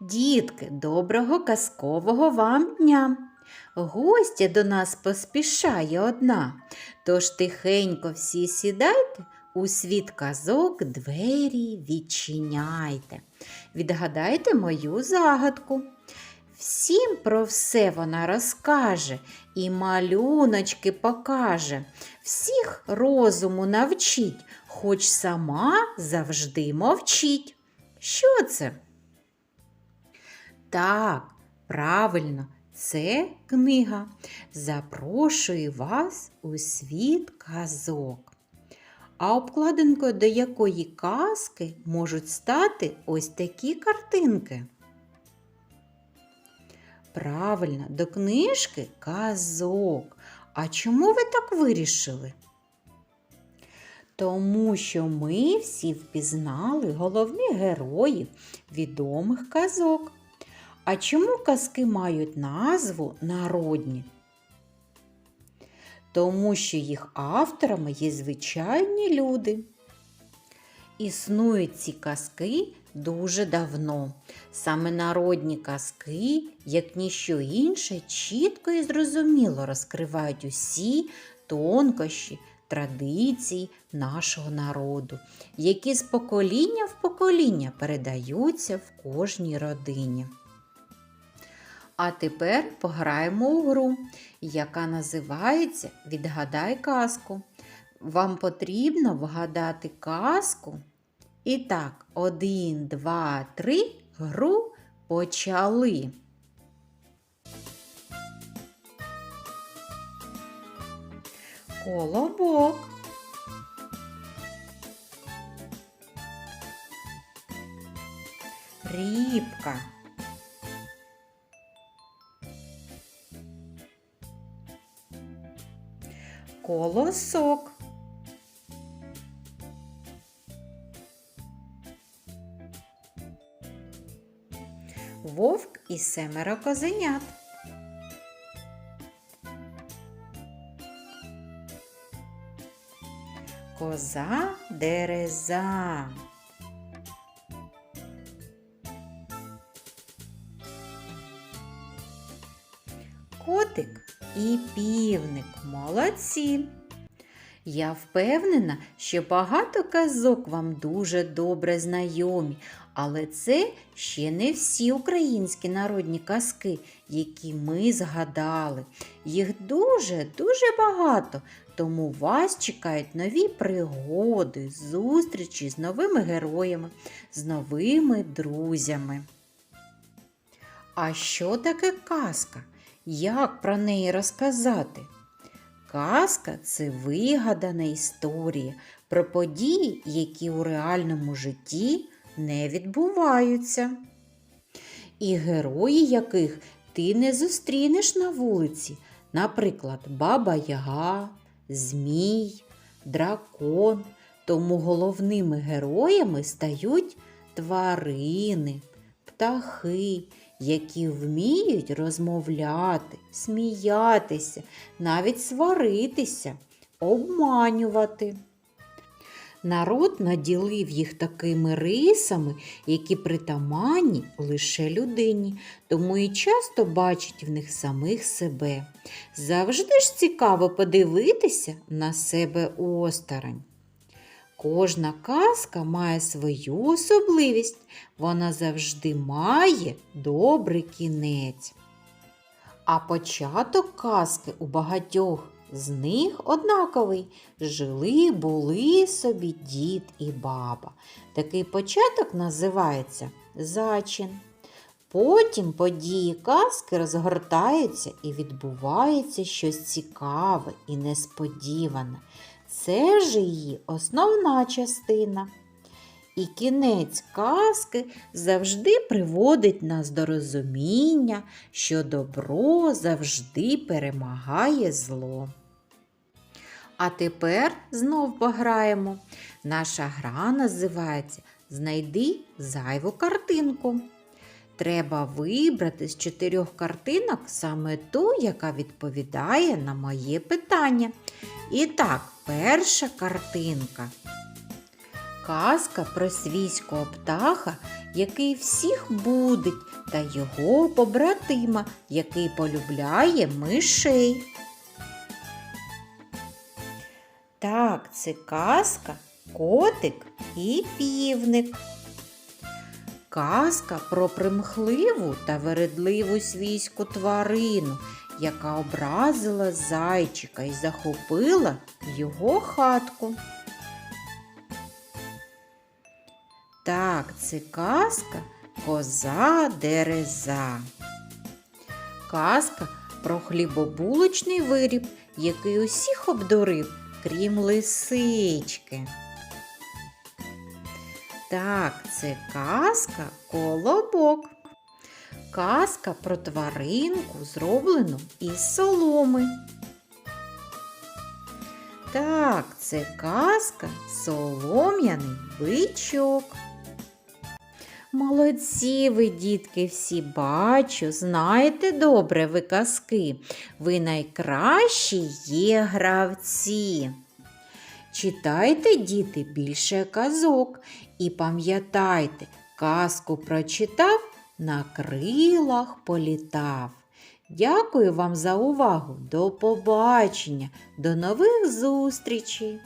Дітки, доброго казкового вам дня! Гостя до нас поспішає одна, тож тихенько всі сідайте, у світ казок двері відчиняйте. Відгадайте мою загадку. Всім про все вона розкаже і малюночки покаже, всіх розуму навчить, хоч сама завжди мовчить. Що це? Так, правильно, це книга. Запрошую вас у світ казок. А обкладинкою до якої казки можуть стати ось такі картинки. Правильно, до книжки казок. А чому ви так вирішили? Тому що ми всі впізнали головних героїв відомих казок. А чому казки мають назву народні? Тому що їх авторами є звичайні люди. Існують ці казки дуже давно. Саме народні казки, як ніщо інше, чітко і зрозуміло розкривають усі тонкощі, традиції нашого народу, які з покоління в покоління передаються в кожній родині. А тепер пограємо у гру, яка називається Відгадай казку. Вам потрібно вгадати казку. І так, один, два, три, гру почали. Колобок. Рібка. Колосок. Вовк і семеро козенят. Коза дереза. Котик і півник молодці. Я впевнена, що багато казок вам дуже добре знайомі, але це ще не всі українські народні казки, які ми згадали. Їх дуже-дуже багато, тому вас чекають нові пригоди, зустрічі з новими героями, з новими друзями. А що таке казка? Як про неї розказати? Казка це вигадана історія про події, які у реальному житті не відбуваються. І герої яких ти не зустрінеш на вулиці, наприклад, Баба Яга, Змій, Дракон. Тому головними героями стають тварини, птахи, які вміють розмовляти, сміятися, навіть сваритися, обманювати. Народ наділив їх такими рисами, які притаманні лише людині, тому і часто бачить в них самих себе. Завжди ж цікаво подивитися на себе осторонь. Кожна казка має свою особливість, вона завжди має добрий кінець. А початок казки у багатьох з них однаковий. Жили були собі дід і баба. Такий початок називається зачин. Потім події казки розгортаються і відбувається щось цікаве і несподіване. Це ж її основна частина. І кінець казки завжди приводить нас до розуміння, що добро завжди перемагає зло. А тепер знов пограємо. Наша гра називається Знайди зайву картинку. Треба вибрати з чотирьох картинок саме ту, яка відповідає на моє питання. І так, перша картинка. Казка про свійського птаха, який всіх будить, та його побратима, який полюбляє мишей. Так, це казка, котик і півник. Казка про примхливу та вередливу свійську тварину, яка образила зайчика і захопила його хатку. Так, це казка Коза Дереза. Казка про хлібобулочний виріб, який усіх обдурив, крім лисички. Так, це казка Колобок. Казка про тваринку, зроблену із соломи. Так, це казка Солом'яний бичок. Молодці ви, дітки, всі бачу, знаєте добре ви казки. Ви найкращі є гравці. Читайте, діти, більше казок і пам'ятайте, казку прочитав, на крилах політав. Дякую вам за увагу. До побачення, до нових зустрічей!